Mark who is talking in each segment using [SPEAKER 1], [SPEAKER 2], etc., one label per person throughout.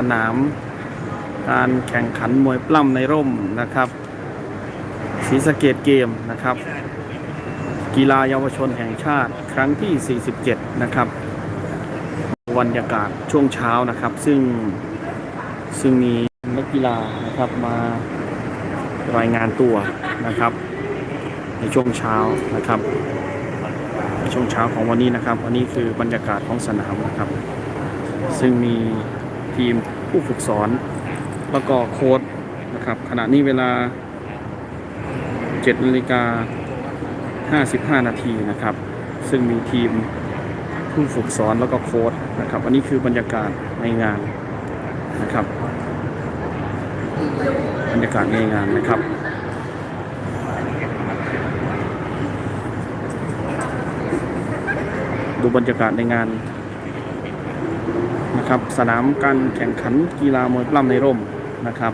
[SPEAKER 1] สนามการแข่งขันมวยปล้ำในร่มนะครับศรีสะเกดเกมนะครับ กีฬาเยาวชนแห่งชาติครั้งที่ 47 นะครับบรรยากาศช่วงเช้านะครับ ซึ่งซึ่งมีนักกีฬานะครับมารายงานตัวนะครับ ในช่วงเช้านะครับ ช่วงเช้าของวันนี้นะครับอันนี้คือบรรยากาศของสนามนะครับ ซึ่งมี ทีมผู้ฝึกสอน แล้วก็โค้ดนะครับขณะนี้เวลา7นาฬิกา55 นาทีนะครับ ซึ่งมีทีมผู้ฝึกสอนแล้วก็โค้ดนะครับอันนี้คือบรรยากาศในงานนะครับ บรรยากาศในงานนะครับดูบรรยากาศในงาน นะครับสนามการแข่งขันกีฬามวยปล้ำในร่มนะครับ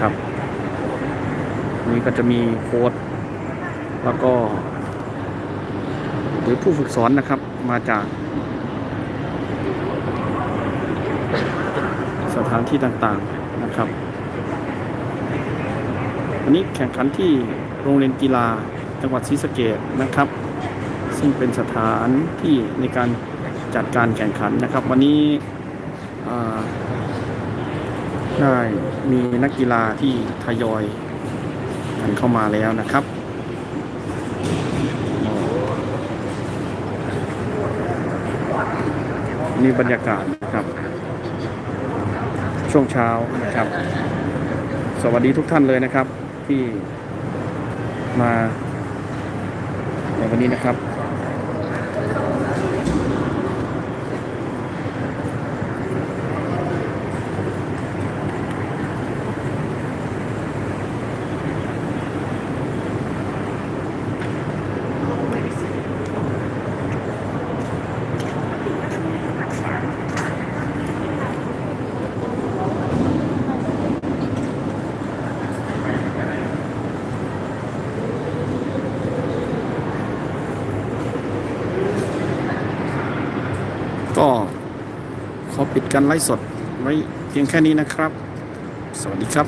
[SPEAKER 1] ครับนี่ก็จะมีโค้ดแล้วก็ หรือผู้ฝึกสอนนะครับมาจาก สถานที่ต่างๆนะครับวันนี้แข่งขันที่โรงเรียนกีฬาจังหวัดศรีสะเกษนะครับ ซึ่งเป็นสถานที่ในการจัดการแข่งขันนะครับ วันนี้ได้มีนักกีฬาที่ทยอยกันเข้ามาแล้วนะครับนี่บรรยากาศนะครับ ช่วงเช้านะครับ สวัสดีทุกท่านเลยนะครับที่มาในวันนี้นะครับ ก็ขอปิดการไลฟ์สดไว้เพียงแค่นี้นะครับ สวัสดีครับ